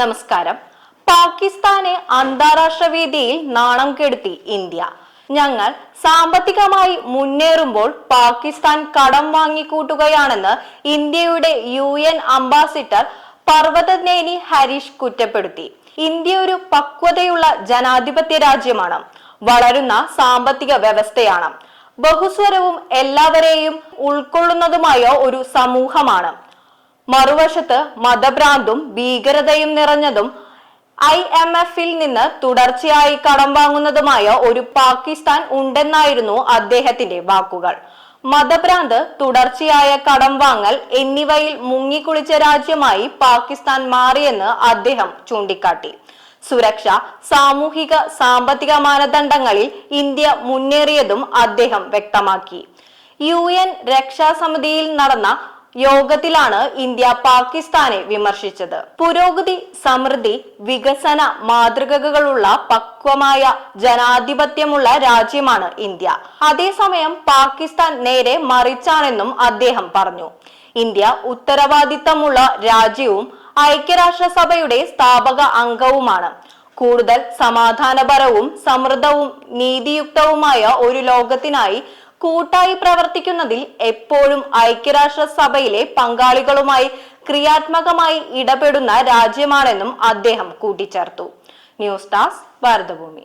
നമസ്കാരം. പാകിസ്ഥാനെ അന്താരാഷ്ട്ര വേദിയിൽ നാണം കെടുത്തി ഇന്ത്യ. ഞങ്ങൾ സാമ്പത്തികമായി മുന്നേറുമ്പോൾ പാകിസ്ഥാൻ കടം വാങ്ങിക്കൂട്ടുകയാണെന്ന് ഇന്ത്യയുടെ U N ambassador Parvathaneni Harish കുറ്റപ്പെടുത്തി. ഇന്ത്യ ഒരു പക്വതയുള്ള ജനാധിപത്യ രാജ്യമാണ്. വളരുന്ന സാമ്പത്തിക വ്യവസ്ഥയാണ്. ബഹുസ്വരവും എല്ലാവരെയും ഉൾക്കൊള്ളുന്നതുമായ ഒരു സമൂഹമാണ്. മറുവശത്ത് മതഭ്രാന്തും ഭീകരതയും നിറഞ്ഞതും ഐ എം എഫിൽ നിന്ന് തുടർച്ചയായി കടം വാങ്ങുന്നതുമായ ഒരു പാകിസ്ഥാൻ ഉണ്ടെന്നായിരുന്നു അദ്ദേഹത്തിന്റെ വാക്കുകൾ. മതഭ്രാന്ത് തുടർച്ചയായ കടം വാങ്ങൽ എന്നിവയിൽ മുങ്ങിക്കുളിച്ച രാജ്യമായി പാകിസ്ഥാൻ മാറിയെന്ന് അദ്ദേഹം ചൂണ്ടിക്കാട്ടി. സുരക്ഷ സാമൂഹിക സാമ്പത്തിക മാനദണ്ഡങ്ങളിൽ ഇന്ത്യ മുന്നേറിയതും അദ്ദേഹം വ്യക്തമാക്കി. യു എൻ രക്ഷാസമിതിയിൽ നടന്ന യോഗത്തിലാണ് ഇന്ത്യ പാകിസ്ഥാനെ വിമർശിച്ചത്. പുരോഗതി സമൃദ്ധി വികസന മാതൃകകളുള്ള പക്വമായ ജനാധിപത്യമുള്ള രാജ്യമാണ് ഇന്ത്യ. അതേസമയം പാകിസ്ഥാൻ നേരെ മറിച്ചാണെന്നും അദ്ദേഹം പറഞ്ഞു. ഇന്ത്യ ഉത്തരവാദിത്തമുള്ള രാജ്യവും ഐക്യരാഷ്ട്രസഭയുടെ സ്ഥാപക അംഗവുമാണ്. കൂടുതൽ സമാധാനപരവും സമൃദ്ധവും നീതിയുക്തവുമായ ഒരു ലോകത്തിനായി കൂട്ടായി പ്രവർത്തിക്കുന്നതിൽ എപ്പോഴും ഐക്യരാഷ്ട്ര സഭയിലെ പങ്കാളികളുമായി ക്രിയാത്മകമായി ഇടപെടുന്ന രാജ്യമാണെന്നും അദ്ദേഹം കൂട്ടിച്ചേർത്തു. News desk Bharathabhoomi.